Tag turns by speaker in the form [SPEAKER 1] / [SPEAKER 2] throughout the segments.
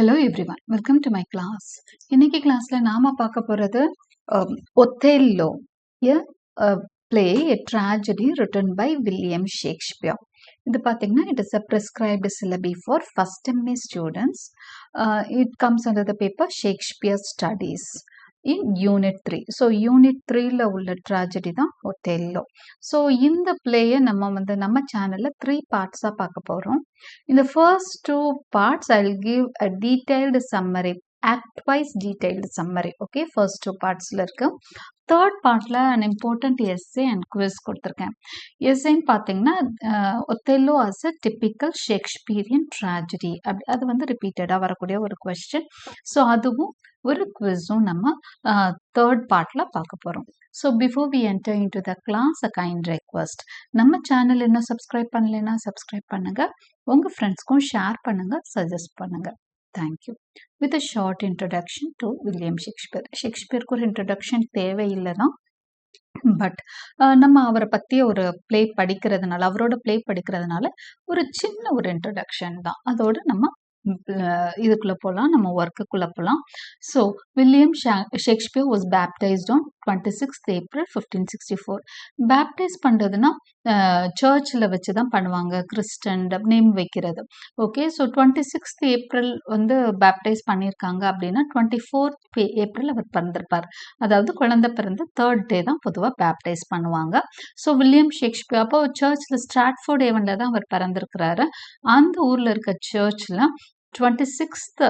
[SPEAKER 1] Hello everyone welcome to my class இன்னைக்கு கிளாஸ்ல நாம பார்க்க போறது Othello a play a tragedy written by William Shakespeare இது பார்த்தீங்கன்னா it is a prescribed syllabi for first MA students it comes under the paper Shakespeare studies in unit three. So unit த்ரீல உள்ள tragedy தான் Othello. So இந்த பிளேயை நம்ம வந்து நம்ம சேனலில் த்ரீ பார்ட்ஸாக பார்க்க போகிறோம் இந்த first two parts I will give a detailed summary act wise detailed summary okay first two பார்ட்ஸில் இருக்கு. தேர்ட் பார்ட்டில் an important SA and quiz கொடுத்துருக்கேன். எஸ்ஏன்னு பார்த்தீங்கன்னா Othello as a typical Shakespearean tragedy அப்படி அது வந்து ரிப்பீட்டடாக வரக்கூடிய ஒரு கொஸ்டின் ஸோ அதுவும் ஒரு குவிஸும் நம்ம தேர்ட் பார்ட்டில் பார்க்க போகிறோம் so before we enter into the class a kind request நம்ம சேனல் இன்னும் சப்ஸ்கிரைப் பண்ணலைன்னா சப்ஸ்கிரைப் பண்ணுங்கள் உங்கள் ஃப்ரெண்ட்ஸ்க்கும் ஷேர் பண்ணுங்கள் சஜஸ்ட் பண்ணுங்கள் thank you with a short introduction to William Shakespeare ஷேக்ஸ்பியருக்கு ஒரு இன்ட்ரடக்ஷன் தேவையில்லை தான். பட் நம்ம அவரை பற்றி ஒரு ப்ளே படிக்கிறதுனால அவரோட ப்ளே படிக்கிறதுனால ஒரு சின்ன ஒரு இன்ட்ரடக்ஷன் தான். அதோடு நம்ம இதுக்குள்ளே போகலாம் நம்ம ஒர்க்குக்குள்ளே போகலாம் so William Shakespeare was baptised on twenty sixth April fifteen sixty four baptise பண்ணுறதுன்னா சர்ச்சில் வச்சு தான் பண்ணுவாங்க கிறிஸ்டன் நேம் வைக்கிறது. Okay so twenty sixth April வந்து பேப்டைஸ் பண்ணியிருக்காங்க அப்படின்னா டுவெண்ட்டி ஃபோர்த் ஏப்ரல் அவர் பிறந்திருப்பார். அதாவது குழந்தை பிறந்து தேர்ட் டே தான் பொதுவாக பேப்டைஸ் பண்ணுவாங்க. ஸோ வில்லியம் ஷேக்ஸ்பியர் அப்போ சர்ச்சில் ஸ்ட்ராட்ஃபோர்ட் ஏவனில் தான் அவர் பிறந்திருக்கிறாரு. அந்த ஊரில் இருக்க சர்ச்சில் டுவெண்ட்டி சிக்ஸ்த்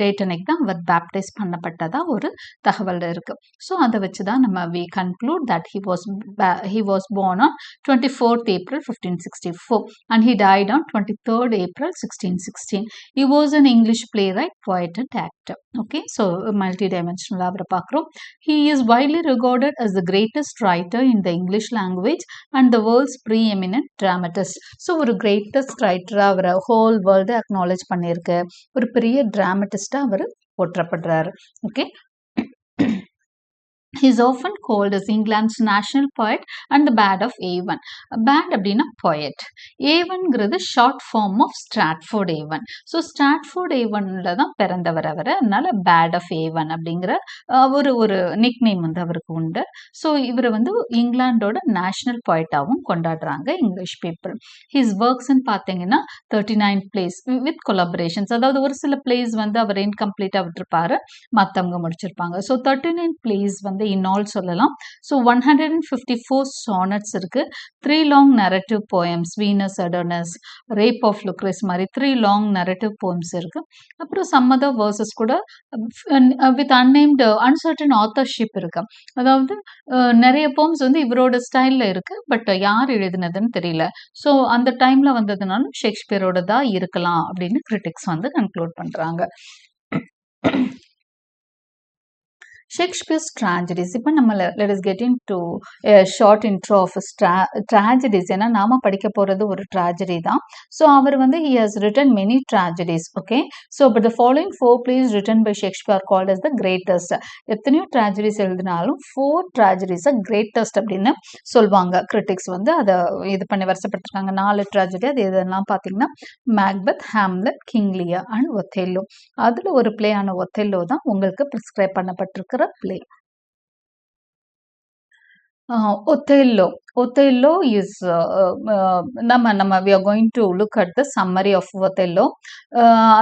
[SPEAKER 1] டேட் அன்னைக்கு தான் அவர் பேப்டைஸ் பண்ணப்பட்டதா ஒரு தகவல் இருக்கு. ஸோ அதை வச்சு தான் நம்ம we conclude that he was he was born on twenty fourth April fifteen sixty four and he died on twenty third April sixteen sixteen he was an English playwright poet and actor okay so multidimensional அவரை பார்க்குறோம். He is widely regarded as the greatest writer in the English language and the world's preeminent dramatist so ஒரு greatest ரைட்டராக அவரை whole world acknowledge பண்ணியிருக்கு ஒரு பெரிய டிராமட்டிஸ்டாக அவர் போற்றப்படுறாரு. Okay is often called is England national poet and the bard of Avon bard அப்படின்னா poet ஏவன்கிறது short form of Stratford Avon so Stratford ஏவனில் தான் பிறந்தவர் அவர். அதனால பேட் ஆஃப் ஏவன் அப்படிங்கிற ஒரு ஒரு நிக் நேம் வந்து அவருக்கு உண்டு. ஸோ இவர் வந்து இங்கிலாண்டோட நேஷனல் பொயட்டாகவும் கொண்டாடுறாங்க இங்கிலீஷ் பீப்புள் ஹிஸ் ஒர்க்ஸ்ன்னு பார்த்தீங்கன்னா thirty nine plays with collaborations அதாவது ஒரு சில பிளேஸ் வந்து அவர் இன்கம்ப்ளீட்டாக விட்டுருப்பாரு. மற்றவங்க முடிச்சிருப்பாங்க. ஸோ தேர்ட்டி நைன் பிளேஸ் வந்து வந்து ஆல் சொல்லலாம். So one hundred and fifty four sonnets இருக்கு. Three long narrative poems Venus Adonis rape of Lucrece மாதிரி த்ரீ லாங் நரட்டிவ் போயம்ஸ் இருக்கு. அப்புறம் சம் அதர் வேர்சஸ் கூட வித் அன்நேம்டு அன்சர்டன் ஆத்தர்ஷிப் இருக்கு. அதாவது uh, நிறைய போம்ஸ் வந்து இவரோட ஸ்டைலில் இருக்கு பட் uh, யார் எழுதினதுன்னு தெரியல. ஸோ அந்த டைம்ல வந்ததுனாலும் ஷேக்ஸ்பியரோட தான் இருக்கலாம் அப்படின்னு கிரிட்டிக்ஸ் வந்து கன்க்ளூட் பண்றாங்க. ஷேக்ஸ்பியர்ஸ் ட்ராஜடிஸ் இப்போ நம்ம let us get into short intro of tragedies ஏன்னா நாம படிக்க போகிறது ஒரு ட்ராஜடி தான். ஸோ அவர் வந்து he has written many tragedies okay so but the following four plays written by Shakespeare called as the greatest எத்தனையோ ட்ராஜடிஸ் எழுதினாலும் ஃபோர் ட்ராஜடிஸை கிரேட்டஸ்ட் அப்படின்னு சொல்லுவாங்க கிரிட்டிக்ஸ் வந்து அதை இது பண்ணி வருஷப்பட்டிருக்காங்க நாலு ட்ராஜடி அது எதெல்லாம் பார்த்தீங்கன்னா Macbeth Hamlet King Lear and Othello அதில் ஒரு பிளே ஆன ஒத்தெல்லோ தான் உங்களுக்கு ப்ரிஸ்கிரைப் பண்ணப்பட்டிருக்கு. இருக்கிற play Othello Othello is uh, uh, நம்ம நம்ம we are going to look at the summary of Othello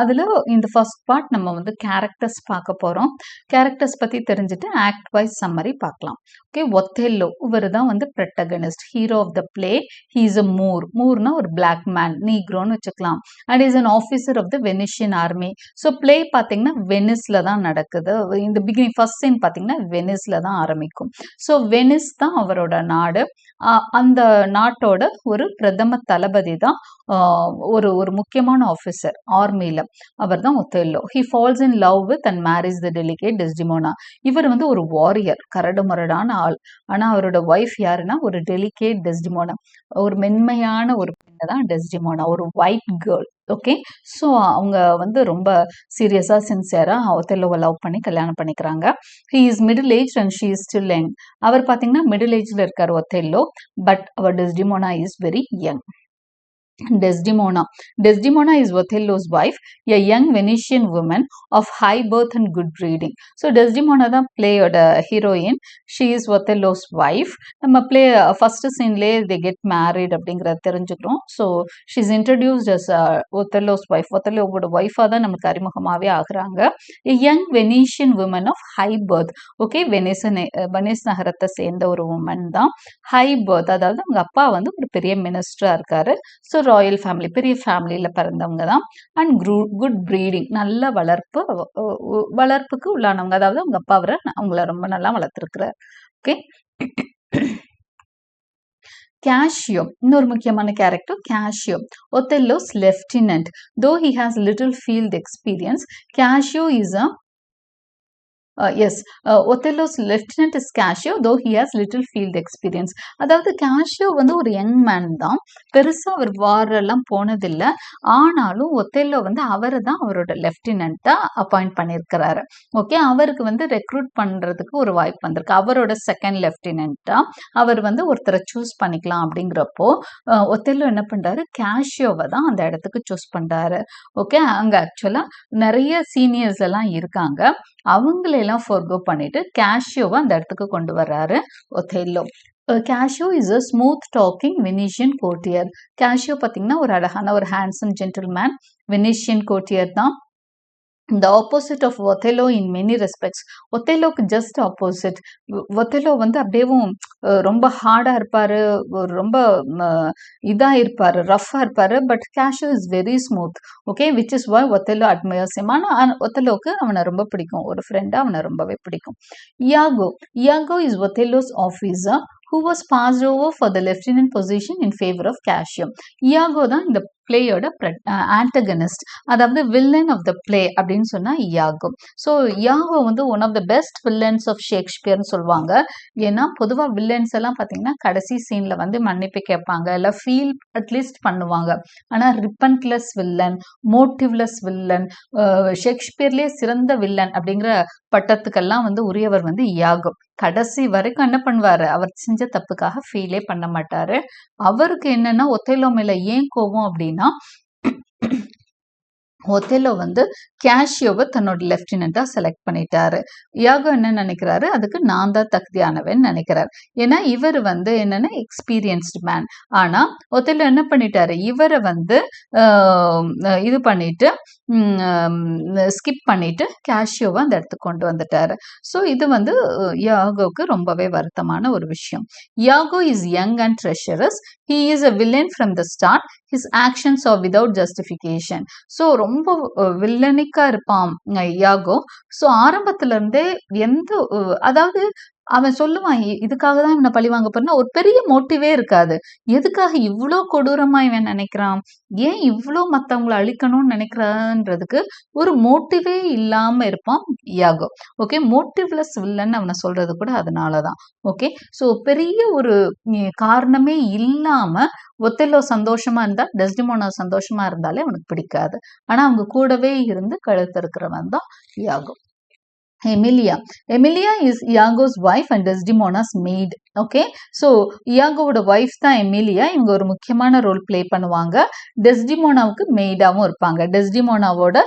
[SPEAKER 1] அதில் இந்த ஃபர்ஸ்ட் பார்ட் நம்ம வந்து கேரக்டர்ஸ் பார்க்க போகிறோம் கேரக்டர்ஸ் பற்றி தெரிஞ்சுட்டு ஆக்ட் வைஸ் சம்மரி பார்க்கலாம். ஓகே ஒத்தெல்லோ இவர் தான் வந்து protagonist hero of the play he is a Moor மூர்னா ஒரு பிளாக் மேன் நீக்ரோன்னு வச்சுக்கலாம். And is an officer of the Venetian army so play பார்த்தீங்கன்னா வெனிஸில் தான் நடக்குது. இந்த பிகினிங் ஃபர்ஸ்ட் சீன் பார்த்தீங்கன்னா வெனிஸில் தான் ஆரம்பிக்கும். ஸோ வெனிஸ் தான் அவரோட நாடு. அந்த நாட்டோட ஒரு பிரதம தளபதி தான் ஒரு ஒரு முக்கியமான ஆஃபீஸர் ஆர்மியில் அவர் தான் Othello. He falls in love with and marriage the delicate Desdemona இவர் வந்து ஒரு வாரியர் கரடுமுரடான ஆள். ஆனால் அவரோட ஒய்ஃப் யாருன்னா ஒரு டெலிகேட் டெஸ்டிமோனா ஒரு மென்மையான ஒரு பெண்ணை தான் டெஸ்டிமோனா ஒரு ஒயிட் கேர்ள் ஓகே ஸோ அவங்க வந்து ரொம்ப சீரியஸாக சின்சியராக ஒத்தெல்லோவை லவ் பண்ணி கல்யாணம் பண்ணிக்கிறாங்க. He is middle age and she is still young அவர் பார்த்தீங்கன்னா மிடில் ஏஜில் இருக்கார் Othello but our Desdemona is very young Desdemona. Desdemona is Othello's wife, a young Venetian woman of high birth and good breeding. So Desdemona தான் பிளேயோட heroine she is Othello's wife நம்ம play first சீன்லேயே they get married அப்படிங்கிறத தெரிஞ்சுக்கிறோம். So she is introduced as Othello's wife ஒத்தெல்லோவோட ஒய்ஃபாக தான் நமக்கு அறிமுகமாகவே ஆகுறாங்க. Young Venetian woman of high birth okay Venetian Venice நகரத்தை சேர்ந்த ஒரு உமன் தான். ஹை பர்த் அதாவது அவங்க அப்பா வந்து ஒரு பெரிய மினிஸ்டராக இருக்காரு. ஸோ ராயல் ஃபேமிலி பெரிய ஃபேமிலியில் பிறந்தவங்க தான். அண்ட் குரூ குட் ப்ரீடிங் நல்ல வளர்ப்பு வளர்ப்புக்கு உள்ளானவங்க. அதாவது அவங்க அப்பா அவரை அவங்கள ரொம்ப நல்லா வளர்த்துருக்குறார். ஓகே கேஷியோ இன்னொரு முக்கியமான character Cassio Othello's lieutenant though he has little field experience Cassio is a as Othello's lieutenant is Cassio though he has little field experience அதாவது கேஷியோ வந்து ஒரு யங் மேன் தான். பெருசாக அவர் வாரெல்லாம் போனதில்லை. ஆனாலும் ஒத்தெல்லோ வந்து அவரை தான் அவரோட லெஃப்டினண்ட்டாக அப்பாயிண்ட் பண்ணியிருக்கிறாரு ஓகே அவருக்கு வந்து ரெக்ரூட் பண்ணுறதுக்கு ஒரு வாய்ப்பு வந்திருக்கு. அவரோட செகண்ட் லெஃப்டினண்ட்டாக அவர் வந்து ஒருத்தரை சூஸ் பண்ணிக்கலாம் அப்படிங்கிறப்போ uh, ஒத்தெல்லோ என்ன பண்ணுறாரு கேஷியோவை தான் அந்த இடத்துக்கு சூஸ் பண்ணுறாரு ஓகே அங்கே ஆக்சுவலாக நிறைய சீனியர்ஸ் எல்லாம் இருக்காங்க. அவங்களெல்லாம் ஃபோர்கோ பண்ணிட்டு கேஷியோவை அந்த இடத்துக்கு கொண்டு வர்றாரு Othello Cassio is a smooth talking Venetian courtier Cassio பார்த்தீங்கன்னா ஒரு அழகான ஒரு ஹேண்ட்ஸம் ஜென்டில்மேன் வெனிஷியன் கோட்டியர் தான். இந்த opposite of Othello in many respects ஒத்தேலோக்கு just opposite Othello வந்து அப்படியேவும் ரொம்ப ஹார்டாக இருப்பார் ரொம்ப இதாக இருப்பார் ரஃப்பாக இருப்பார் but Cassio is very smooth okay which is why Othello admires him ஆனால் ஒத்தேலோக்கு அவனை ரொம்ப பிடிக்கும். ஒரு ஃப்ரெண்டாக அவனை ரொம்பவே பிடிக்கும். Iago Iago is Othello's officer who was passed over for the lieutenant position in favour of Cassio Iago தான் இந்த பிளேயோட ஆன்டகனிஸ்ட் அதாவது வில்லன் ஆஃப் த பிளே அப்படின்னு சொன்னா யாகோ. ஸோ யாகோ வந்து one of the best villains of ஷேக்ஸ்பியர்னு சொல்லுவாங்க. ஏன்னா பொதுவாக வில்லன்ஸ் எல்லாம் பார்த்தீங்கன்னா கடைசி சீனில் வந்து மன்னிப்பு கேட்பாங்க இல்லை ஃபீல் அட்லீஸ்ட் பண்ணுவாங்க. ஆனால் ரிப்பன்ட்லெஸ் வில்லன் மோட்டிவ்லெஸ் வில்லன் ஷேக்ஸ்பியர்லேயே சிறந்த வில்லன் அப்படிங்கிற பட்டத்துக்கெல்லாம் வந்து உரியவர் வந்து இயாகோ கடைசி வரைக்கும் என்ன பண்ணுவாரு? அவர் செஞ்ச தப்புக்காக ஃபீலே பண்ண மாட்டார். அவருக்கு என்னன்னா ஒத்தையிலோ மேல ஏன் கோபம் அப்படின்னா နော် ஒத்தேலோ வந்து கேஷியோவை தன்னோட லெப்டினண்டா செலக்ட் பண்ணிட்டாரு. யாகோ என்ன நினைக்கிறாரு? அதுக்கு நான் தான் தகுதியானவன் நினைக்கிறார். ஏன்னா இவர் வந்து என்னென்னா எக்ஸ்பீரியன்ஸ்டு மேன் ஆனால் ஒத்தேலோ என்ன பண்ணிட்டாரு? இவரை வந்து இது பண்ணிட்டு ஸ்கிப் பண்ணிட்டு கேஷியோவை அந்த இடத்துக்கு கொண்டு வந்துட்டாரு. ஸோ இது வந்து யாகோவுக்கு ரொம்பவே வருத்தமான ஒரு விஷயம். Iago is young and treacherous he is a villain from the start his actions are without justification so ரொம்ப வில்லனிக்கா இருப்பான் யாகோ ஸோ ஆரம்பத்துல இருந்தே எந்த அதாவது அவன் சொல்லுவான் இதுக்காக தான் இவனை பழி வாங்க போறேன்னா ஒரு பெரிய மோட்டிவே இருக்காது. எதுக்காக இவ்வளோ கொடூரமா இவன் நினைக்கிறான்? ஏன் இவ்வளோ மற்றவங்களை அழிக்கணும்னு நினைக்கிறான்றதுக்கு ஒரு மோட்டிவே இல்லாம இருப்பான் யாகோ. ஓகே? மோட்டிவ்லெஸ் வில்லன்னு அவனை சொல்றது கூட அதனால தான் ஓகே? ஸோ பெரிய ஒரு காரணமே இல்லாம ஒத்தெல்லோ சந்தோஷமா இருந்தா டெஸ்டிமோனோ சந்தோஷமா இருந்தாலே அவனுக்கு பிடிக்காது. ஆனா அவங்க கூடவே இருந்து கழுத்திருக்கிறவன் தான் Iago. Emilia Emilia is Iago's wife and Desdemona's maid. Okay so யாகோவோட wife தான் எமிலியா இவங்க ஒரு முக்கியமான ரோல் ப்ளே பண்ணுவாங்க. டெஸ்டிமோனாவுக்கு மெய்டாவும் இருப்பாங்க. டெஸ்டிமோனாவோட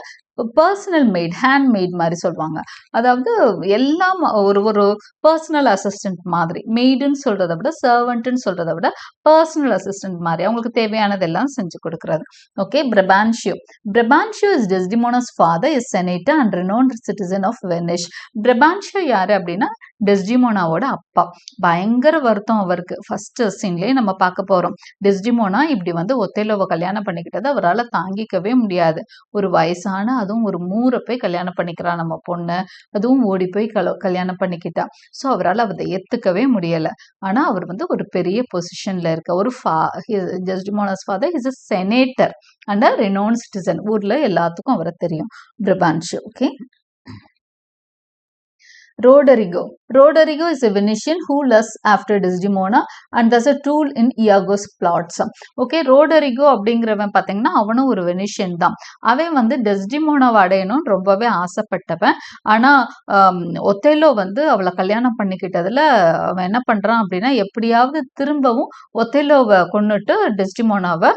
[SPEAKER 1] பர்சனல் மெய்ட் ஹேண்ட் மெய்ட் மாதிரி சொல்லுவாங்க அதாவது எல்லாம் ஒரு ஒரு பர்சனல் அசிஸ்டன்ட் மாதிரி. மெய்டுன்னு சொல்றதை விட சர்வெண்ட்டுன்னு சொல்றதை விட பர்சனல் அசிஸ்டன்ட் மாதிரி. அவங்களுக்கு தேவையானதெல்லாம் செஞ்சு கொடுக்கறது. Okay Brabantio Brabantio is Desdemona's father is senator and renowned citizen of Venice Brabantio யாரு அப்படின்னா டெஸ்டிமோனாவோட அப்பா. பயங்கர வருத்தம் அவருக்கு. ஃபர்ஸ்ட் சீன்லேயே நம்ம பார்க்க போகிறோம் டெஸ்டிமோனா இப்படி வந்து ஒத்தேலோவை கல்யாணம் பண்ணிக்கிட்டது அவரால் தாங்கிக்கவே முடியாது. ஒரு வயசான அதுவும் ஒரு மூரை போய் கல்யாணம் பண்ணிக்கிறா நம்ம பொண்ணு. அதுவும் ஓடி போய் கல கல்யாணம் பண்ணிக்கிட்டா. ஸோ அவரால் அதை ஏத்துக்கவே முடியல. ஆனா அவர் வந்து ஒரு பெரிய பொசிஷன்ல இருக்க ஒரு ஃபா Desdemona's father is a senator and a renowned citizen ஊரில் எல்லாத்துக்கும் அவரை தெரியும். Brabantio okay Roderigo. Roderigo is a Venetian who lusts after Desdemona and thus a tool in Iago's plots. Okay Roderigo அப்படிங்கிறவன் பார்த்தீங்கன்னா அவனும் ஒரு வெனிஷியன் தான் அவன் வந்து டெஸ்டிமோனாவை அடையணும்னு ரொம்பவே ஆசைப்பட்டவன் ஆனால் ஒத்தேலோ வந்து அவளை கல்யாணம் பண்ணிக்கிட்டதில் அவன் என்ன பண்ணுறான் அப்படின்னா எப்படியாவது திரும்பவும் ஒத்தேலோவை கொண்டுட்டு டெஸ்டிமோனாவை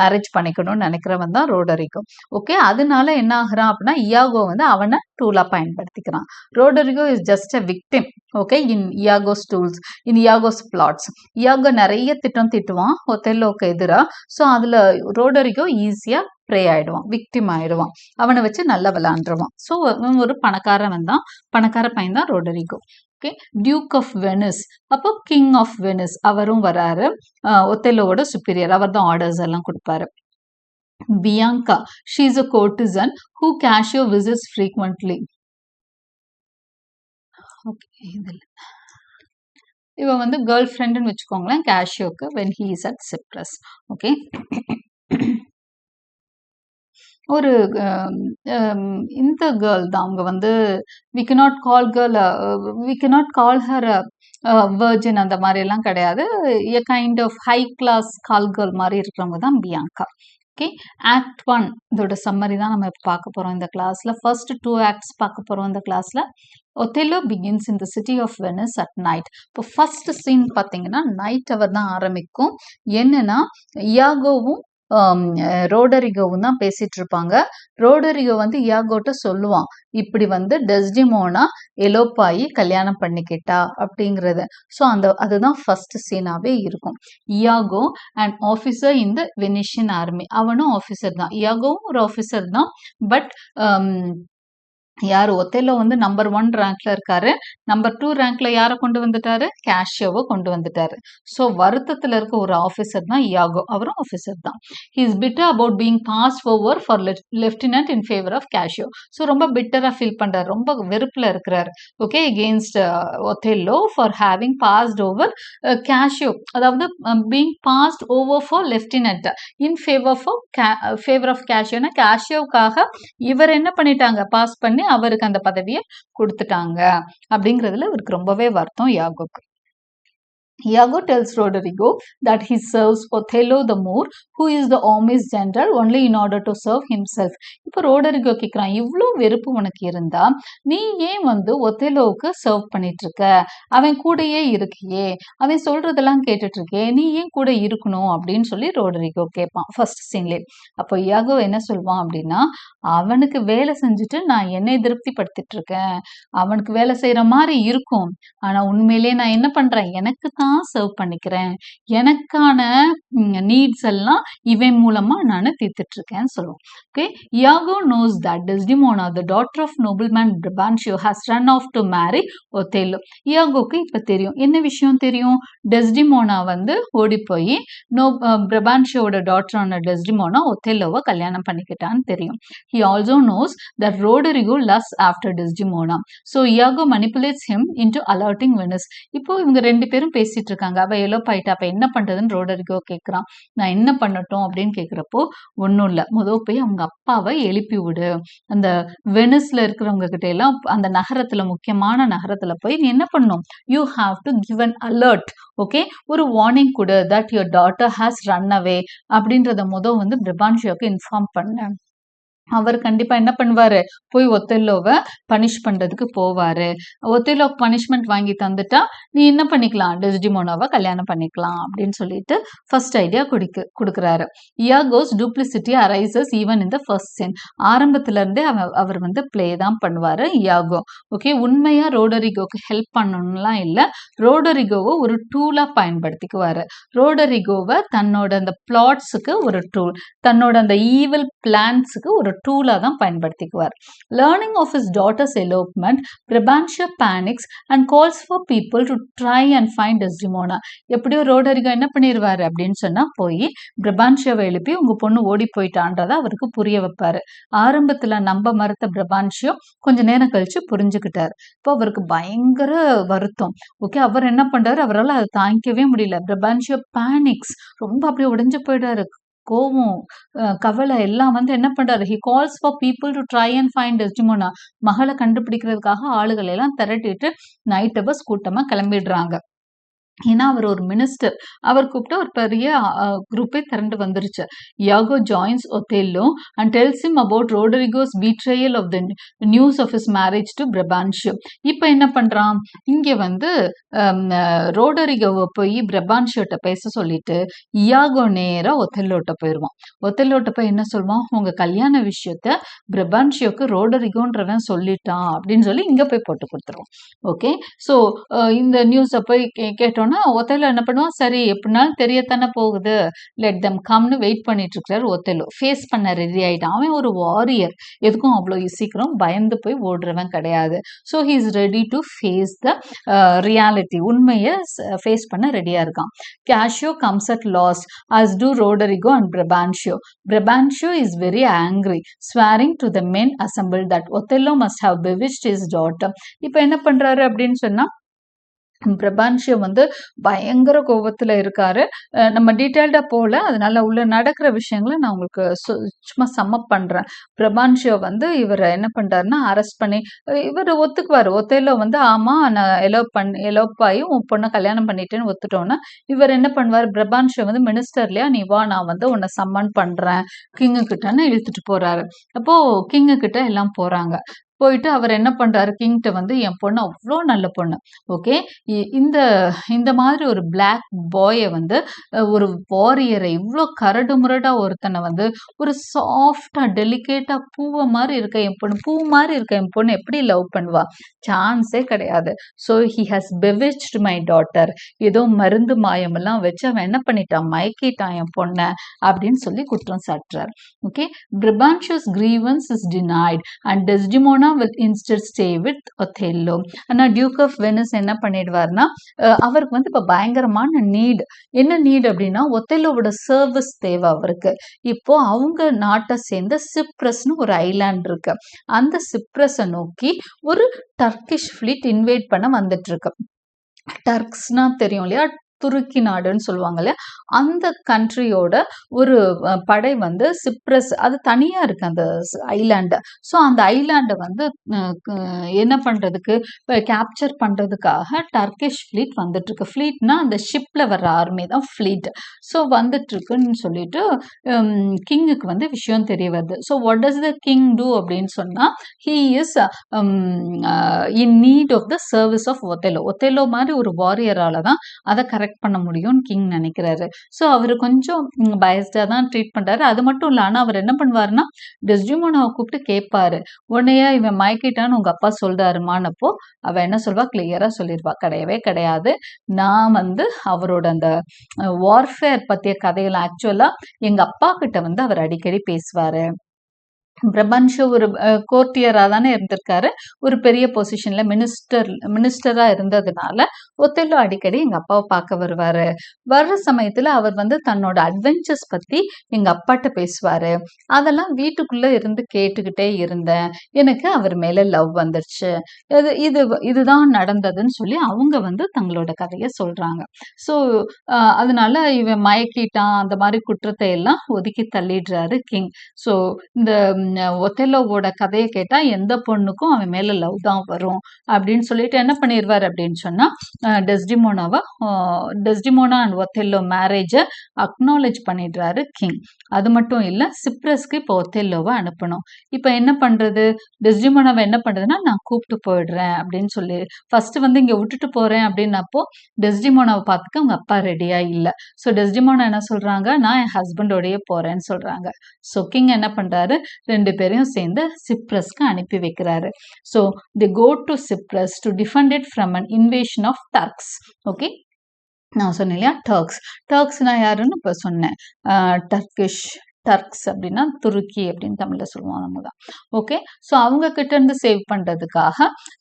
[SPEAKER 1] மேரேஜ் பண்ணிக்கணும்னு நினைக்கிறவன் தான் ரோடரிகோ ஓகே அதனால என்ன ஆகுறான் அப்படின்னா இயாகோ வந்து அவனை டூலாக பயன்படுத்திக்கிறான் Roderigo is just a victim okay in Iago's tools in Iago's plots Iago நிறைய திட்டம் திட்டுவான் ஒத்தெல்லோக்கு எதிராக ஸோ அதில் ரோடரிகோ ஈஸியாக ப்ரே ஆயிடுவான் விக்டிம் ஆயிடுவான். அவனை வச்சு நல்லா விளாண்டுருவான். ஸோ ஒரு பணக்காரவன் தான் பணக்கார பையன் தான் Roderigo okay duke of Venice அப்போ கிங் ஆஃப் வெனிஸ் அவரும் வராரு. ஒத்தெல்லோவோட சுப்பீரியர் அவர் தான் ஆர்டர்ஸ் எல்லாம் கொடுப்பாரு. Bianca she is a courtesan who Cassio visits frequently okay இதில். இவன் வந்து கேர்ள் ஃப்ரெண்டுன்னு வச்சுக்கோங்களேன் கேஷியோக்கு when he is at Cyprus okay ஒரு um, um, இந்த கேர்ள் தான். அவங்க வந்து we cannot call girl we cannot call her virgin அந்த மாதிரி எல்லாம் கிடையாது. A kind of high class call girl மாதிரி இருக்கிறவங்க தான் பியாங்கா. ஓகே ஆக்ட் ஒன் இதோட சம்மரி தான் நம்ம இப்போ பார்க்க போகிறோம் இந்த கிளாஸில் ஃபர்ஸ்ட் டூ ஆக்ட்ஸ் பார்க்க போகிறோம் இந்த கிளாஸில் Othello begins in the city of Venice at night இப்போ ஃபர்ஸ்ட் சீன் பார்த்தீங்கன்னா நைட் அவர் தான் ஆரம்பிக்கும். என்னன்னா இயாகோவும் ரோடரிகோவும் um, தான் பேசிட்டு இருப்பாங்க. ரோடரிகோ வந்து இயாகோட்ட சொல்லுவான். இப்படி வந்து டெஸ்டிமோனா எலோப்பாயி கல்யாணம் பண்ணிக்கிட்டா அப்படிங்கிறது. ஸோ அந்த அதுதான் ஃபர்ஸ்ட் சீனாகவே இருக்கும். Iago and officer in the Venetian army அவனும் ஆஃபீஸர் தான். இயாகோவும் ஒரு ஆஃபீஸர் தான். பட் யார்? ஒத்தேலோ வந்து நம்பர் ஒன் ரேங்க்ல இருக்காரு. நம்பர் டூ ரேங்க்ல யாரை கொண்டு வந்துட்டாரு? கேஷியோவை கொண்டு வந்துட்டாரு. ஸோ வருத்தத்தில் இருக்க ஒரு ஆஃபீஸர் தான் யாகோ அவரும் ஆஃபீஸர் தான். Is bitter about being pass over for lieutenant in favour of Cassio so ரொம்ப பிட்டராக ஃபீல் பண்ணுறாரு ரொம்ப வெறுப்பில் இருக்கிறாரு. Okay against Othello for having passed over Cassio அதாவது being passed over for lieutenant in favour for favour of கேஷியோனா கேஷியோவுக்காக இவர் என்ன பண்ணிட்டாங்க? பாஸ் பண்ணி அவருக்கு அந்த பதவியை கொடுத்துட்டாங்க. அப்படிங்கிறதுல இவருக்கு ரொம்பவே வருத்தம் யாகோக்கு. Iago tells Roderigo that he serves Othello the Moor, who is the army's general only in order to serve himself. இப்போ ரோடரிகோ கேட்குறான் இவ்வளோ வெறுப்பு உனக்கு இருந்தா நீ ஏன் வந்து ஒத்தேலோவுக்கு சர்வ் பண்ணிட்டு இருக்க அவன் கூடயே இருக்கியே. அவன் சொல்றதெல்லாம் கேட்டுட்டு இருக்கே. நீ ஏன் கூட இருக்கணும்? அப்படின்னு சொல்லி ரோடரிகோ கேட்பான் ஃபர்ஸ்ட் சீன்லே அப்போ இயாகோ என்ன சொல்வான் அப்படின்னா அவனுக்கு வேலை செஞ்சுட்டு நான் என்னை திருப்திப்படுத்திட்டு இருக்கேன். அவனுக்கு வேலை செய்யற மாதிரி இருக்கும். ஆனா உண்மையிலேயே நான் என்ன பண்றேன்? எனக்கு தான் சர்வ் பண்ணிக்கிறேன். எனக்கான நீட்ஸ் எல்லாம் இவன் மூலமா நான் தீர்த்துட்டு இருக்கேன்னு சொல்லுவோம் okay Iago knows that Desdemona the daughter of nobleman Brabantio has run off to marry Othello யாகோக்கு இப்ப தெரியும். என்ன விஷயம் தெரியும்? டெஸ்டிமோனா வந்து ஓடி போய் நோ பிரபான்ஷியோட டாட்டரான டெஸ்டிமோனா ஒத்தேலோவை கல்யாணம் பண்ணிக்கிட்டான்னு தெரியும். He also knows that Roderigo lust after Desdemona so Iago manipulates him into alerting Venice இப்போ இவங்க ரெண்டு பேரும் பேசி பேசிட்டு இருக்காங்க அவ எல்லோ பாயிட்டா. அப்ப என்ன பண்றதுன்னு ரோடரிகோ கேட்குறான் நான் என்ன பண்ணட்டும் அப்படின்னு கேட்குறப்போ ஒன்றும் இல்லை. முதல் போய் அவங்க அப்பாவை எழுப்பி விடு. அந்த வெனிஸ்ல இருக்கிறவங்க கிட்ட எல்லாம் அந்த நகரத்துல முக்கியமான நகரத்துல போய் நீ என்ன பண்ணும்? You have to give an alert okay ஒரு வார்னிங் கொடு that your daughter has run away அப்படின்றத முதல் வந்து பிரபான்ஷியாவுக்கு இன்ஃபார்ம் பண்ணேன் அவர் கண்டிப்பா என்ன பண்ணுவாரு? போய் ஒத்தெல்லோவை பனிஷ் பண்றதுக்கு போவாரு. ஒத்தெல்லோ பனிஷ்மெண்ட் வாங்கி தந்துட்டா நீ என்ன பண்ணிக்கலாம்? டெஸ்டிமோனாவை கல்யாணம் பண்ணிக்கலாம் அப்படின்னு சொல்லிட்டு ஃபர்ஸ்ட் ஐடியா குடிக்கு கொடுக்குறாரு. இயாகோஸ் டூப்ளிசிட்டி அரைசஸ் ஈவன் இந்த ஃபர்ஸ்ட் சென் ஆரம்பத்துல இருந்தே அவர் அவர் வந்து ப்ளே தான் பண்ணுவாரு இயாகோ ஓகே உண்மையா ரோடரிகோக்கு ஹெல்ப் பண்ணணும்லாம் இல்லை. ரோடரிகோவை ஒரு டூலா பயன்படுத்திக்குவாரு. ரோடரிகோவை தன்னோட அந்த பிளாட்ஸுக்கு ஒரு டூல் தன்னோட அந்த ஈவல் பிளான்ஸுக்கு ஒரு டூலாக தான் பயன்படுத்திக்குவார். Learning of his daughter's elopement Brabantio panics and calls for people to try and find Desdemona எப்படியோ ரோடரிகா என்ன பண்ணிடுவார் அப்படின்னு சொன்னால் போய் பிரபான்ஷியாவை எழுப்பி உங்கள் பொண்ணு ஓடி போயிட்டான்றதை அவருக்கு புரிய வைப்பாரு. ஆரம்பத்தில் நம்ப மறுத்த பிரபான்ஷியோ கொஞ்ச நேரம் கழிச்சு புரிஞ்சுக்கிட்டார். இப்போ அவருக்கு பயங்கர வருத்தம். ஓகே அவர் என்ன பண்ணுறாரு அவரால் அதை தாங்கிக்கவே முடியல. பிரபான்ஷியோ பேனிக்ஸ் ரொம்ப அப்படியே உடைஞ்சு போயிடாரு கோவம் கவலை எல்லாம் வந்து என்ன பண்றாரு? He calls for people to try and find Desdemona மகளை கண்டுபிடிக்கிறதுக்காக ஆளுகளை எல்லாம் திரட்டிட்டு நைட் பஸ் கூட்டமா கிளம்பிடுறாங்க. ஏன்னா அவர் ஒரு மினிஸ்டர் அவர் கூப்பிட்டு ஒரு பெரிய குரூப்பே திரண்டு வந்துருச்சு. Iago joins Othello and tells him about Roderigo's betrayal of the news of his marriage to Brabantio இப்போ என்ன பண்ணுறான் இங்கே வந்து ரோடரிகோவை போய் பிரபான்ஷியோட்ட பேச சொல்லிட்டு இயாகோ நேராக ஒத்தெல்லோட்ட போயிடுவான் ஒத்தெல்லோட்ட போய் என்ன சொல்லுவான் உங்கள் கல்யாண விஷயத்த பிரபான்ஷியோக்கு ரோடரிகோன்றவன் சொல்லிட்டான் அப்படின்னு சொல்லி இங்கே போய் போட்டு கொடுத்துருவோம் ஓகே ஸோ இந்த நியூஸை போய் கே- கேட்டோன்னா ஒத்தேலோ என்ன பண்ணுவான் சரி எப்படினாலும் தெரியத்தானே போகுது. லெட் தம் கம்னு வெயிட் பண்ணிட்டு இருக்கிறார் ஒத்தேலோ ஃபேஸ் பண்ண ரெடி ஆயிட்டான். அவன் ஒரு வாரியர் எதுக்கும் அவ்வளோ சீக்கிரம் பயந்து போய் ஓடுறவன் கிடையாது. So he is ready to face the reality உண்மையை uh, ஃபேஸ் பண்ண ரெடியாக இருக்கான். Cassio comes at last as do Roderigo and Brabantio Brabantio is very angry, swearing to the men assemble that Othello must have bewitched his daughter இப்போ என்ன பண்றாரு அப்படின்னு சொன்னா பிரபான்ஷியோ வந்து பயங்கர கோபத்துல இருக்காரு. நம்ம டீட்டெயில்டா போல அதனால உள்ள நடக்கிற விஷயங்களை நான் உங்களுக்கு சும்மா சம்மப் பண்றேன். பிரபான்ஷியோ வந்து இவரை என்ன பண்றாருன்னா அரெஸ்ட் பண்ணி இவர் ஒத்துக்குவாரு. ஒத்தையில வந்து ஆமா நான் எலோப் பண்ணி எலோப் ஆகி உன் பொண்ணை கல்யாணம் பண்ணிட்டேன்னு ஒத்துட்டோன்னா இவர் என்ன பண்ணுவார்? பிரபான்ஷியோ வந்து மினிஸ்டர்லயா நீ வா நான் வந்து உன்னை சம்மன் பண்றேன். கிங்கு கிட்டன்னு இழுத்துட்டு போறாரு. அப்போ கிங்கு கிட்ட எல்லாம் போறாங்க. போயிட்டு அவர் என்ன பண்றாரு? கிங்கிட்ட வந்து என் பொண்ணு அவ்வளோ நல்ல பொண்ணு. ஓகே இந்த இந்த மாதிரி ஒரு பிளாக் பாயை வந்து ஒரு வாரியரை இவ்வளோ கரடு முரடா ஒருத்தனை வந்து ஒரு சாஃப்டா டெலிகேட்டா பூவை மாதிரி இருக்க என் பொண்ணு பூ மாதிரி இருக்க என் பொண்ணு எப்படி லவ் பண்ணுவா? சான்ஸே கிடையாது. So he has bewitched my daughter ஏதோ மருந்து மாயமெல்லாம் வச்சு அவன் என்ன பண்ணிட்டான்? மயக்கிட்டான் என் பொண்ணை அப்படின்னு சொல்லி குற்றம் சாட்டுறார். Okay Brabantio's grievance is denied and Desdemona will instead stay with Othello ஆனால் டியூக் ஆஃப் வெனிஸ் என்ன பண்ணிடுவார்னா அவருக்கு வந்து இப்போ பயங்கரமான நீட் என்ன நீட் அப்படின்னா ஒத்தெல்லோவோட சர்வீஸ் தேவை அவருக்கு. இப்போ அவங்க நாட்டை சேர்ந்த சிப்ரஸ்னு ஒரு ஐலாண்ட் இருக்கு. அந்த சிப்ரஸை நோக்கி ஒரு டர்க்கிஷ் ஃப்ளீட் இன்வைட் பண்ண வந்துட்டு இருக்கு. டர்க்ஸ்னா தெரியும் இல்லையா? துருக்கி நாடுன்னு சொல்லுவாங்க இல்லையா அந்த கண்ட்ரியோட ஒரு படை வந்து சிப்ரஸ் அது தனியா இருக்கு அந்த ஐலாண்டு ஸோ அந்த ஐலாண்டை வந்து என்ன பண்றதுக்கு கேப்சர் பண்றதுக்காக டர்க்கிஷ் ஃப்ளீட் வந்துட்டு இருக்கு ஃப்ளீட்னா அந்த ஷிப்ல வர ஆர்மி தான் ஃப்ளீட் ஸோ வந்துட்டு இருக்குன்னு சொல்லிட்டு கிங்குக்கு வந்து விஷயம் தெரிய வருது. So what does the king do அப்படின்னு சொன்னா he is in need of the service of Othello Othello மாதிரி ஒரு வாரியரால தான் அதை கரெக்ட் பண்ண முடியும்னு கிங் நினைக்கிறாரு. ஸோ அவர் கொஞ்சம் பயஸ்டாக தான் ட்ரீட் பண்ணுறாரு அது மட்டும் இல்லை ஆனால் அவர் என்ன பண்ணுவாருன்னா டெஸ்டிமோனாவை கூப்பிட்டு கேட்பாரு. உன்னையா இவன் மயக்கிட்டான்னு உங்க அப்பா சொல்கிறாருமானப்போ அவள் என்ன சொல்வா? கிளியராக சொல்லிடுவா கிடையவே கிடையாது. நான் வந்து அவரோட அந்த வார்ஃபேர் பற்றிய கதைகள் ஆக்சுவலாக எங்கள் அப்பா கிட்ட வந்து அவர் அடிக்கடி பேசுவார். பிரபன்ஷு ஒரு கோர்ட்டியராக தானே இருந்திருக்காரு. ஒரு பெரிய பொசிஷனில் மினிஸ்டர் மினிஸ்டராக இருந்ததுனால ஒத்தெல்லோ அடிக்கடி எங்கள் அப்பாவை பார்க்க வருவார். வர்ற சமயத்தில் அவர் வந்து தன்னோட அட்வென்ச்சர்ஸ் பற்றி எங்கள் அப்பாட்ட பேசுவார். அதெல்லாம் வீட்டுக்குள்ளே இருந்து கேட்டுக்கிட்டே இருந்தேன். எனக்கு அவர் மேலே லவ் வந்துருச்சு. இது இது இதுதான் நடந்ததுன்னு சொல்லி அவங்க வந்து தங்களோட கதையை சொல்கிறாங்க ஸோ அதனால இவன் மயக்கிட்டான். அந்த மாதிரி குற்றத்தை எல்லாம் ஒதுக்கி தள்ளிடுறாரு கிங் ஸோ இந்த ஒத்தெல்லோவோட கதையை கேட்டால் எந்த பொண்ணுக்கும் அவன் மேலே லவ் தான் வரும். அப்படின்னு சொல்லிட்டு என்ன பண்ணிடுவார் அப்படின்னு சொன்னால் டெஸ்டிமோனாவை டெஸ்டிமோனா அண்ட் ஒத்தெல்லோ மேரேஜை அக்னாலேஜ் பண்ணிடுறாரு கிங் அது மட்டும் இல்லை சிப்ரஸ்க்கு இப்போ ஒத்தெல்லோவை அனுப்பணும். இப்போ என்ன பண்ணுறது டெஸ்டிமோனாவை என்ன பண்ணுறதுன்னா நான் கூப்பிட்டு போயிடுறேன் அப்படின்னு சொல்லி ஃபர்ஸ்ட் வந்து இங்கே விட்டுட்டு போகிறேன் அப்படின்னப்போ டெஸ்டிமோனாவை பார்த்துக்க அவங்க அப்பா ரெடியாக இல்லை. ஸோ டெஸ்டிமோனா என்ன சொல்கிறாங்க நான் என் ஹஸ்பண்டோடயே போகிறேன்னு சொல்கிறாங்க ஸோ கிங் என்ன பண்ணுறாரு ரெண்டு பேரையும் சேர்ந்து சிப்ரஸ்க்கு அனுப்பி வைக்கிறாரு. So they go to Cyprus to defend it from an invasion of Turks okay நான் சொன்னேன் இல்லையா? டர்க்ஸ் டர்க்ஸ்னா யாருன்னு இப்போ சொன்னேன். டர்க்கிஷ் டர்க்ஸ் அப்படின்னா துருக்கி அப்படின்னு தமிழில் சொல்லுவோம் நம்ம தான் ஓகே ஸோ அவங்க கிட்ட இருந்து சேவ் பண்ணுறதுக்காக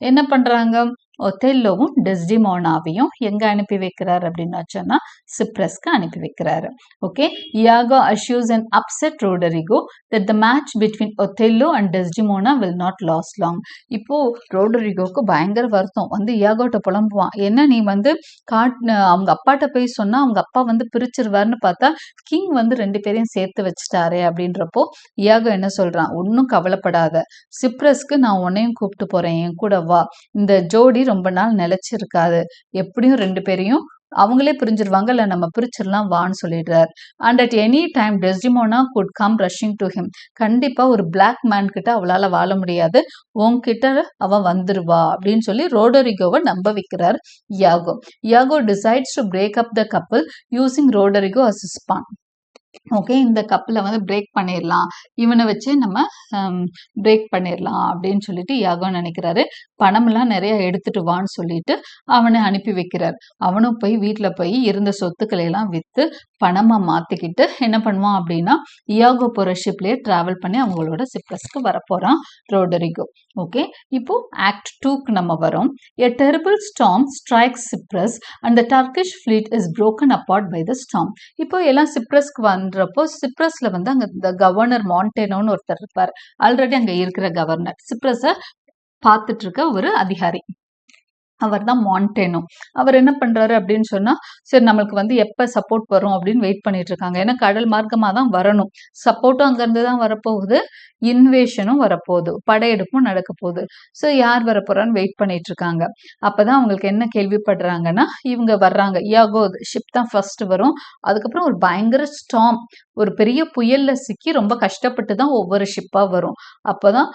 [SPEAKER 1] என்ன பண்ணுறாங்க ஒத்தெல்லோவும் டெஸ்டிமோனாவையும் எங்கே அனுப்பி வைக்கிறார் அப்படின்னு சொன்னா சிப்ரஸ்க்கு அனுப்பி வைக்கிறாரு. Okay Iago அஷ்யூஸ் and upsets Roderigo that the match between Othello and Desdemona will not last long இப்போ ரோடரிகோக்கு பயங்கர வருத்தம். வந்து இயாகோட்ட புலம்புவான். என்ன நீ வந்து காட் அவங்க அப்பாட்ட போய் சொன்னா அவங்க அப்பா வந்து பிரிச்சிருவார்னு பார்த்தா கிங் வந்து ரெண்டு பேரையும் சேர்த்து வச்சுட்டாரே அப்படின்றப்போ இயாகோ என்ன சொல்றான்? ஒன்றும் கவலைப்படாத. சிப்ரஸ்க்கு நான் உன்னையும் கூப்பிட்டு போறேன். என் கூட வா. இந்த ஜோடி ரொம்ப நாள் நிலைச்சிருக்காது. எப்படியும் ரெண்டு பேரையும் அவங்களே புரிஞ்சிருவாங்க இல்லை நம்ம பிரிச்சிடலாம் வான்னு சொல்லிடுறார். And at any time Desdemona could come rushing to him கண்டிப்பா ஒரு பிளாக் மேன் கிட்ட அவளால வாழ முடியாது. உன்கிட்ட அவ வந்துருவா அப்படின்னு சொல்லி ரோடரிகோவை நம்ப வைக்கிறார் Iago. Iago decides to break up the கப்பல் using Roderigo as pawn okay இந்த கப்பில் வந்து பிரேக் பண்ணிடலாம் இவனை வச்சு நம்ம பிரேக் பண்ணிடலாம் அப்படின்னு சொல்லிட்டு யாகம் நினைக்கிறாரு. பணமெல்லாம் நிறைய எடுத்துட்டு வான்னு சொல்லிட்டு அவனை அனுப்பி வைக்கிறார். அவனும் போய் வீட்டில் போய் இருந்த சொத்துக்களை எல்லாம் விற்று பணமாக மாற்றிக்கிட்டு என்ன பண்ணுவான் அப்படின்னா இயாகோ போகிற ஷிப்லேயே ட்ராவல் பண்ணி அவங்களோட சிப்ரஸ்க்கு வரப்போகிறான் ரோடரிகோ. ஓகே இப்போ ஆக்ட் டூக்கு நம்ம வரோம். A terrible storm strike Cyprus and the Turkish fleet is broken apart by the storm இப்போ எல்லாம் சிப்ரஸ்க்கு வந்தப்போ சிப்ரஸ்ல வந்து அங்க இந்த கவர்னர் மாண்டேனோன்னு ஒருத்தர் இருப்பார். ஆல்ரெடி அங்க இருக்கிற கவர்னர் சிப்ரஸை பார்த்துட்டு இருக்க ஒரு அதிகாரி. அவர் தான் மாண்டேனோ அவர் என்ன பண்ணுறாரு அப்படின்னு சொன்னால் சரி நம்மளுக்கு வந்து எப்போ சப்போர்ட் வரும்? அப்படின்னு வெயிட் பண்ணிட்டு இருக்காங்க. ஏன்னா கடல் மார்க்கமாக தான் வரணும். சப்போர்ட்டும் அங்கேருந்து தான் வரப்போகுது. இன்வேஷனும் வரப்போகுது. படையெடுப்பும் நடக்க போகுது. ஸோ யார் வரப்போறான்னு வெயிட் பண்ணிட்டு இருக்காங்க. அப்போ தான் அவங்களுக்கு என்ன கேள்விப்படுறாங்கன்னா இவங்க வர்றாங்க. யாகோ ஷிப் தான் ஃபர்ஸ்ட் வரும். அதுக்கப்புறம் ஒரு பயங்கர ஸ்டாம் ஒரு பெரிய புயலில் சிக்கி ரொம்ப கஷ்டப்பட்டு தான் ஒவ்வொரு ஷிப்பாக வரும். அப்போ தான்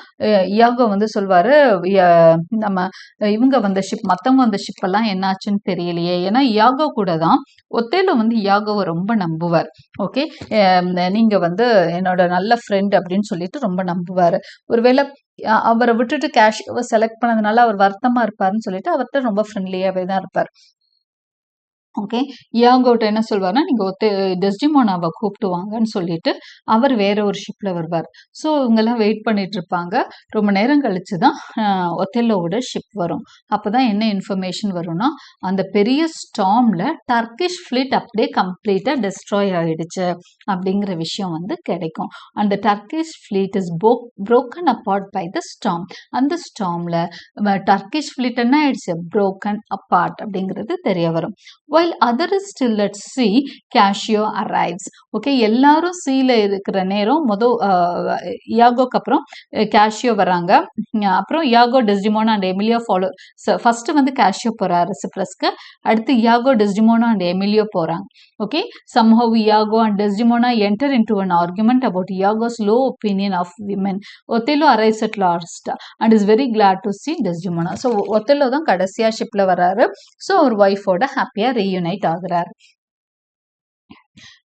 [SPEAKER 1] யாகோ வந்து சொல்வாரு "ய- நம்ம இவங்க வந்த ஷிப் மத்தவங்க அந்த ஷிப் எல்லாம் என்னாச்சுன்னு தெரியலையே. ஏன்னா யாகோ கூட தான் ஒத்தேலோ வந்து யாகோவை ரொம்ப நம்புவார். ஓகே நீங்க வந்து என்னோட நல்ல ஃப்ரெண்ட் அப்படின்னு சொல்லிட்டு ரொம்ப நம்புவார். ஒருவேளை அவரை விட்டுட்டு கேஷ் செலக்ட் பண்ணதுனால அவர் வருத்தமா இருப்பாருன்னு சொல்லிட்டு அவர்கிட்ட ரொம்ப ஃப்ரெண்ட்லியாவே தான் இருப்பார். ஓகே இயாங்கோட்ட என்ன சொல்வார்னா நீங்க ஒத்து டெஸ்டிமோனாவை கூப்பிட்டு வாங்கன்னு சொல்லிட்டு அவர் வேற ஒரு ஷிப்ல வருவார். ஸோ இவங்கெல்லாம் வெயிட் பண்ணிட்டு இருப்பாங்க ரொம்ப நேரம் கழிச்சு தான் ஒத்தெல்லோவோட ஷிப் வரும். அப்பதான் என்ன இன்ஃபர்மேஷன் வரும்னா அந்த பெரிய ஸ்டாம்ல டர்கிஷ் ஃபிளிட் அப்படியே கம்ப்ளீட்டா டெஸ்ட்ராய் ஆயிடுச்சு அப்படிங்கிற விஷயம் வந்து கிடைக்கும். அந்த Turkish fleet is broken apart by the storm அந்த ஸ்டாம்ல டர்கிஷ் ஃபிளீட் என்ன ஆயிடுச்சு? ப்ரோக்கன் அப்பார்ட் அப்படிங்கிறது தெரிய வரும். While other is still at sea Cassio arrives okay எல்லாரும் சீல இருக்கிற நேரம் மொதல் யாகோக்கு அப்புறம் கேஷியோ வராங்க அப்புறம் Iago Desdemona and Emilia follow first வந்து கேஷியோ போறாரு சிப்ரஸ்க்கு அடுத்து யாகோ டெஸ்டிமோனா அண்ட் எமிலியோ போறாங்க okay somehow Iago and Desdemona enter into an argument about Iago's low opinion of women Othello arrives at last and is very glad to see Desdemona so Othello தான் கடைசியா ஷிப்ல வராரு so அவர் ஒய்ஃபோட ஹாப்பியா re reunite ஆகுறாரு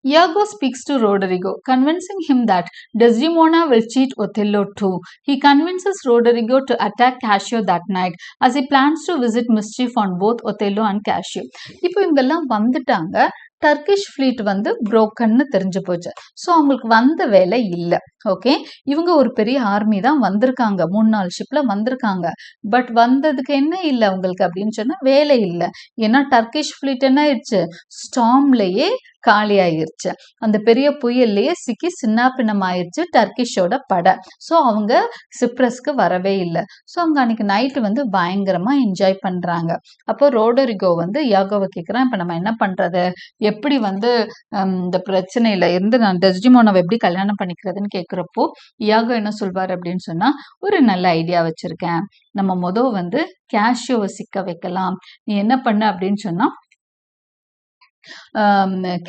[SPEAKER 1] Iago speaks to Roderigo, convincing him that Desdemona will cheat Othello too. He convinces Roderigo to attack Cassio that night as he plans to visit mischief on both Othello and Cassio. இப்போ இவங்கெல்லாம் வந்துட்டாங்க Turkish pleat வந்து புரோக்கன்னு தெரிஞ்சு போச்சு. So அவங்களுக்கு வந்த வேலை இல்லை. ஓகே இவங்க ஒரு பெரிய ஆர்மி தான் வந்திருக்காங்க. மூணு நாலு ஷிப்பில் வந்திருக்காங்க. பட் வந்ததுக்கு என்ன இல்லை அவங்களுக்கு அப்படின்னு சொன்னால் வேலை இல்லை. ஏன்னா டர்கிஷ் ஃப்ளீட் என்ன ஆயிடுச்சு? ஸ்டாம்லேயே காலி ஆயிருச்சு அந்த பெரிய புயல்லையே சிக்கி சின்னாப்பின்னம் ஆயிருச்சு டர்கிஷோட படை. ஸோ அவங்க சிப்ரஸ்க்கு வரவே இல்லை. ஸோ அவங்க அன்னைக்கு நைட்டு வந்து பயங்கரமாக என்ஜாய் பண்ணுறாங்க அப்போ ரோடரிகோ வந்து யாகோவை கேட்குறான் இப்போ நம்ம என்ன பண்ணுறது எப்படி வந்து இந்த பிரச்சனையில் இருந்து நான் டெஸ்டிமோனாவை எப்படி கல்யாணம் பண்ணிக்கிறதுன்னு கேட்குறப்போ யாகோ என்ன சொல்வார் அப்படின்னு சொன்னால் ஒரு நல்ல ஐடியா வச்சுருக்கேன். நம்ம மொதல் வந்து கேஷியோவை சிக்க வைக்கலாம். நீ என்ன பண்ண? அப்படின்னு சொன்னால்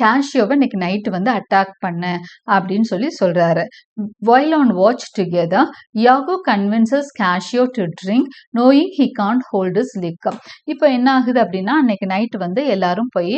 [SPEAKER 1] கேஷியோவை இன்னைக்கு நைட்டு வந்து அட்டாக் பண்ண அப்படின்னு சொல்லி சொல்றாரு. While on watch together Iago convinces Cassio to drink knowing he can't hold his liquor இப்போ என்ன ஆகுது அப்படின்னா அன்னைக்கு நைட் வந்து எல்லாரும் போய்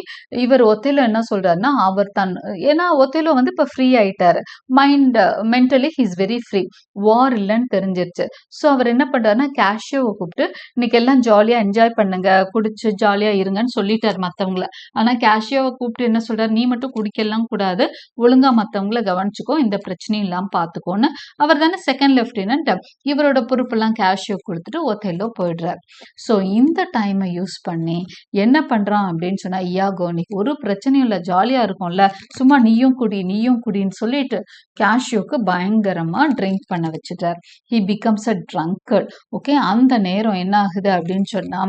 [SPEAKER 1] இவர் ஒத்திலோ என்ன சொல்றாருன்னா அவர் தன் ஏன்னா ஒத்திலோ வந்து இப்போ ஃப்ரீ ஆயிட்டாரு. Mind mentally he's very free war இல்லைன்னு தெரிஞ்சிருச்சு. ஸோ அவர் என்ன பண்ணுறாருன்னா கேஷியோவை கூப்பிட்டு இன்னைக்கு எல்லாம் ஜாலியா என்ஜாய் பண்ணுங்க குடிச்சு ஜாலியா இருங்கன்னு சொல்லிட்டாரு மற்றவங்கள ஆனா கேஷ் கேஷியோவை கூப்பிட்டு என்ன சொல்றாரு நீ மட்டும் குடிக்கலாம் கூடாது. ஒழுங்கா மத்தவங்கள கவனிச்சுக்கோ. இந்த பிரச்சனையும் இல்லாம பாத்துக்கோன்னு அவர் தானே செகண்ட் லெப்டினன்ட் இவரோட பொறுப்பெல்லாம் கேஷியோ கொடுத்துட்டு ஒத்தையிலோ போயிடுறாரு. ஸோ இந்த டைமை யூஸ் பண்ணி என்ன பண்றான் அப்படின்னு சொன்னா இயாகோ நீ ஒரு பிரச்சனையும் இல்லை. ஜாலியா இருக்கும்ல. சும்மா நீயும் குடி நீயும் குடின்னு சொல்லிட்டு கேஷியோக்கு பயங்கரமா ட்ரிங்க் பண்ண வச்சுட்டார். He becomes a drunkard okay அந்த நேரம் என்ன ஆகுது அப்படின்னு சொன்னா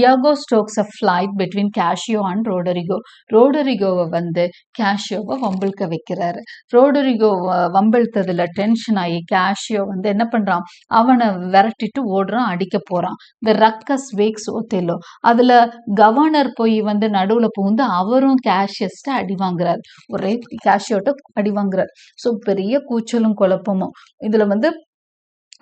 [SPEAKER 1] Iago stokes a fight between Cassio and road Roderigo ரோடரிகோவை வந்து கேஷியோவை வம்பிழுக்க வைக்கிறாரு. ரோடரிகோ வ- வம்பிழுத்ததுல டென்ஷன் ஆகி கேஷியோ வந்து என்ன பண்றான்? அவனை விரட்டிட்டு ஓடுறான் அடிக்க போறான். இந்த ரக்கஸ் வேக்ஸ் ஓத்தேலோ அதுல கவர்னர் போய் வந்து நடுவுல புகுந்து அவரும் கேஷியஸ்ட அடி வாங்குறாரு. ஒரே கேஷியோட்ட அடி வாங்குறாரு. ஸோ பெரிய கூச்சலும் குழப்பமும். இதுல வந்து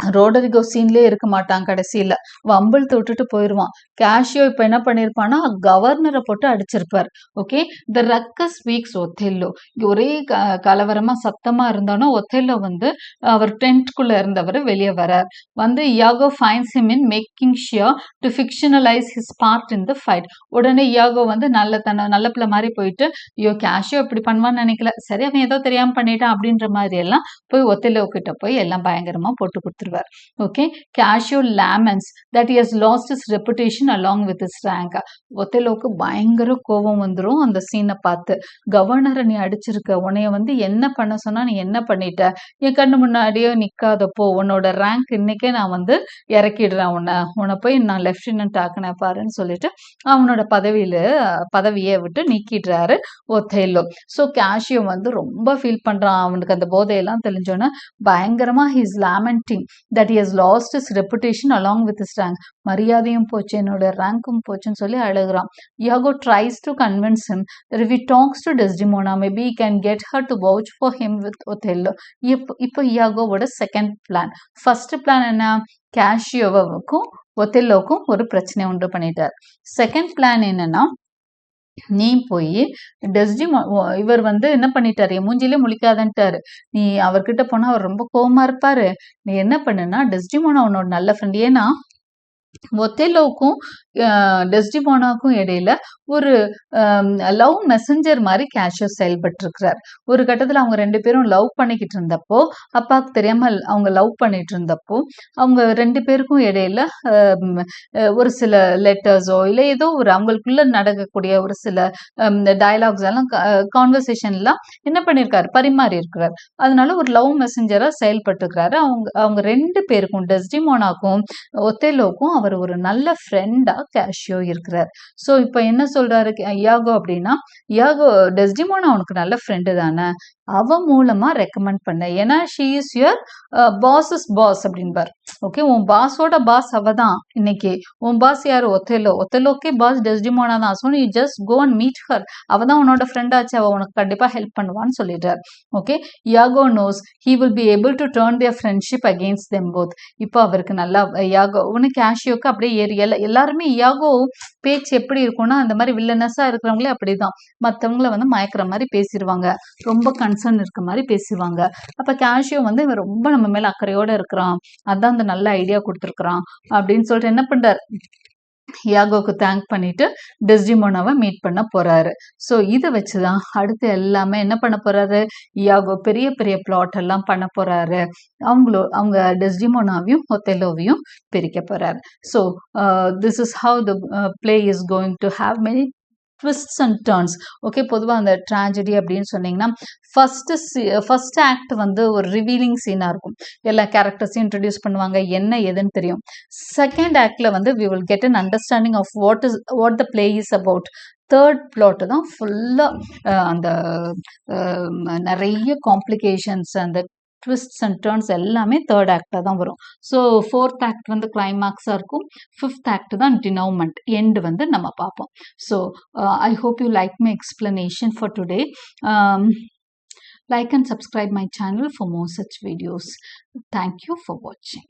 [SPEAKER 1] ரோடரிகோ சீன்லேயே இருக்க மாட்டான் கடைசியில். வம்பிள் தொட்டுட்டு போயிடுவான் கேஷியோ இப்போ என்ன பண்ணிருப்பான்னா கவர்னரை போட்டு அடிச்சிருப்பார். Okay the ruckus wakes Othello ஒரே க- கலவரமா சத்தமா இருந்தானோ ஒத்தெல்லோ வந்து அவர் டென்ட்குள்ளே இருந்தவர் வெளியே வரார். வந்து Iago finds him in making sure to fictionalise his part in the fight உடனே யாகோ வந்து நல்ல தன்னை நல்ல பிள்ளை மாதிரி போயிட்டு ஐயோ கேஷியோ இப்படி பண்ணுவான்னு நினைக்கல. சரி அவன் ஏதோ தெரியாமல் பண்ணிட்டான் அப்படின்ற மாதிரி எல்லாம் போய் ஒத்தெல்லோ கிட்ட போய் எல்லாம் பயங்கரமா போட்டு கொடுத்துருவார். Okay Cassio laments that he lost lost reputation along with his rank rank. பயங்கர கோபம் வந்துரும் அந்த சீனை பார்த்து. கவர்னரை நீ அடிச்சிருக்க உன்னைய வந்து என்ன பண்ண சொன்னா நீ என்ன பண்ணிட்ட? என் கண்ணு முன்னாடியே நிக்காதப்போ உன்னோட ரேங்க் இன்னைக்கே நான் வந்து இறக்கிடுறேன் உன்னை. உன்னை போய் நான் லெப்டினன்ட் ஆக்கினேன் பாருன்னு சொல்லிட்டு அவனோட பதவியில பதவியை விட்டு நீக்கிடுறாரு ஒத்தேலோ. ஸோ கேஷியோ வந்து ரொம்ப ஃபீல் பண்றான். அவனுக்கு அந்த போதையெல்லாம் தெரிஞ்சோன்னே பயங்கரமாக his lamenting that he's lost his reputation along with his rank மரியாதையும் போச்சு என்னோட ரேங்க்கும் போச்சுன்னு சொல்லி அழுகுறான். Iago tries to convince him that we talks to Desdemona maybe maybe he can get her to vouch for him with Othello. இப்போ இப்போ யாகோவோட second plan first plan என்ன? கேஷியோவுக்கும் ஒத்தெல்லோக்கும் ஒரு பிரச்சனை உண்டு பண்ணிட்டார். செகண்ட் பிளான் என்னன்னா நீ போய் டெஸ்டி இவர் வந்து என்ன பண்ணிட்டாரு? என் மூஞ்சிலே முழிக்காதன்ட்டாரு. நீ அவர்கிட்ட போனா அவர் ரொம்ப கோவமா இருப்பாரு. நீ என்ன பண்ணுனா டெஸ்டிமோனா உன்னோட நல்ல ஃப்ரெண்ட் ஏன்னா ஒத்தேலோக்கும் டெஸ்டிமோனாக்கும் இடையில ஒரு லவ் மெசஞ்சர் மாதிரி கேஷியோ செயல்பட்டு இருக்கிறார் ஒரு கட்டத்துல அவங்க ரெண்டு பேரும் லவ் பண்ணிக்கிட்டு இருந்தப்போ அப்பாவுக்கு தெரியாம அவங்க லவ் பண்ணிட்டு இருந்தப்போ அவங்க ரெண்டு பேருக்கும் இடையில ஒரு சில லெட்டர்ஸோ இல்லை ஏதோ ஒரு அவங்களுக்குள்ள நடக்கக்கூடிய ஒரு சில டயலாக்ஸ் எல்லாம் கான்வர்சேஷன்லாம் என்ன பண்ணியிருக்காரு பரிமாறி இருக்கிறார். அதனால ஒரு லவ் மெசஞ்சரா செயல்பட்டுக்கிறாரு. அவங்க அவங்க ரெண்டு பேருக்கும் டெஸ்டிமோனாக்கும் ஒத்தேலோக்கும் அவர் ஒரு நல்ல ஃப்ரெண்டா கேஷியோ இருக்கிறார். ஸோ இப்போ என்ன சொல்றாரு யாகோ அப்படின்னா யாகோ டெஸ்டிமோனா அவனுக்கு நல்ல ஃப்ரெண்டு தானே? அவ மூலமா ரெக்கமெண்ட் பண்ண. ஏன்னா she is your boss's boss அப்படின்பார். Okay உன் பாஸோட பாஸ் அவ தான் இன்னைக்கு. உன் பாஸ் யாரு? ஒத்தேலோ. ஒத்தேலோக்கே பாஸ் டெஸ்டிமோனா தான். ஸோ நீ just go and meet her அவ தான் உன்னோட ஃப்ரெண்ட் ஆச்சு. அவ உனக்கு கண்டிப்பா ஹெல்ப் பண்ணுவான்னு சொல்லிடுறார். Okay Iago knows he will be able to turn their friendship against them both இப்போ அவருக்கு நல்லா யாகோ உனக்கு ஆஷியோக்கு அப்படியே ஏறி எல்லா எல்லாருமே யாகோ பேச்சு எப்படி இருக்கும்னா அந்த மாதிரி வில்லனஸா இருக்கிறவங்களே அப்படிதான். மற்றவங்கள வந்து மயக்கிற மாதிரி பேசிடுவாங்க ரொம்ப கன்சர்ன் இருக்க மாதிரி பேசுவாங்க அப்ப கேஷியோ வந்து இவன் ரொம்ப நம்ம மேல அக்கறையோட இருக்கிறான். அதான் அந்த நல்ல ஐடியா கொடுத்துருக்குறான். அப்படின்னு சொல்லிட்டு என்ன பண்றார்? யாகோக்கு தேங்க் பண்ணிட்டு டெஸ்டிமோனாவை மீட் பண்ண போறாரு. ஸோ இதை வச்சுதான் அடுத்து எல்லாமே என்ன பண்ண போறாரு? யாகோ பெரிய பெரிய பிளாட் எல்லாம் பண்ண போறாரு. அவங்களோ அவங்க டெஸ்டிமோனாவையும் ஒத்தெலோவையும் பிரிக்க போறாரு. So this is how the play is going to have many twists and turns okay பொதுவாக அந்த ட்ராஜடி அப்படின்னு சொன்னீங்கன்னா ஃபர்ஸ்ட் ஃபர்ஸ்ட் ஆக்ட் வந்து ஒரு ரிவீலிங் சீனாக இருக்கும். எல்லா கேரக்டர்ஸையும் இன்ட்ரடியூஸ் பண்ணுவாங்க என்ன எதுன்னு தெரியும். செகண்ட் ஆக்டில் வந்து we will get an understanding of what is what the play is about third plot தான் ஃபுல்லாக அந்த நிறைய காம்ப்ளிகேஷன்ஸ் அந்த ட்விஸ்ட்ஸ் அண்ட் டேர்ன்ஸ் எல்லாமே தேர்ட் ஆக்டாக தான் வரும். ஸோ ஃபோர்த் ஆக்ட் வந்து கிளைமேக்ஸாக இருக்கும். ஃபிஃப்த் ஆக்ட் தான் டினவுமெண்ட் எண்டு வந்து நம்ம பார்ப்போம். So I hope you like my explanation for today like and subscribe my channel for more such videos. Thank you for watching.